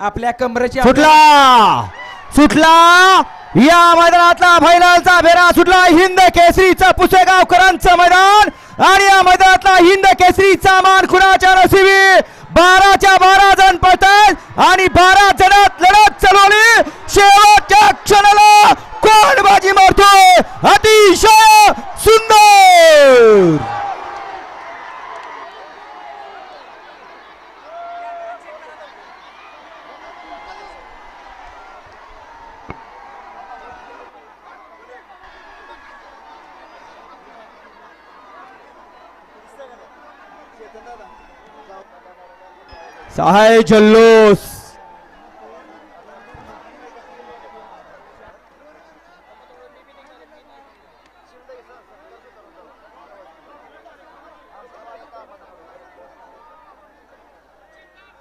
आपल्या कमरेची सुटला. सुटला. या मैदानातला फायनलचा फेरा सुटला. हिंद केसरीचा पुसेगावकरांचं मैदान. आणि या मैदानातला हिंद केसरीचा मान खुणाच्या नशिबी बाराच्या बारा जण पळतात आणि बारा जणात लढत सहाय जल्लोष।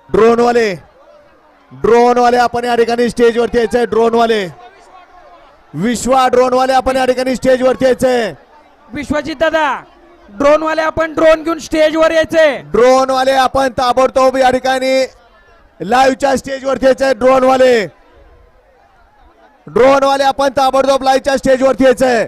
ड्रोन वाले ड्रोन वाले आपण या ठिकाणी स्टेज वरती यायचंय ड्रोन वाले विश्वा ड्रोन वाले आपण या ठिकाणी स्टेज वरती यायचंय. विश्वजित दादा ड्रोन वाले आपण ड्रोन घेऊन स्टेज वर यायचे. ड्रोन वाले आपण ताबडतोब या ठिकाणी लाईव्हच्या स्टेज वरती यायचंय ड्रोन वाले ड्रोन वाले आपण ताबडतोब लाईव्हच्या स्टेज वरती यायचंय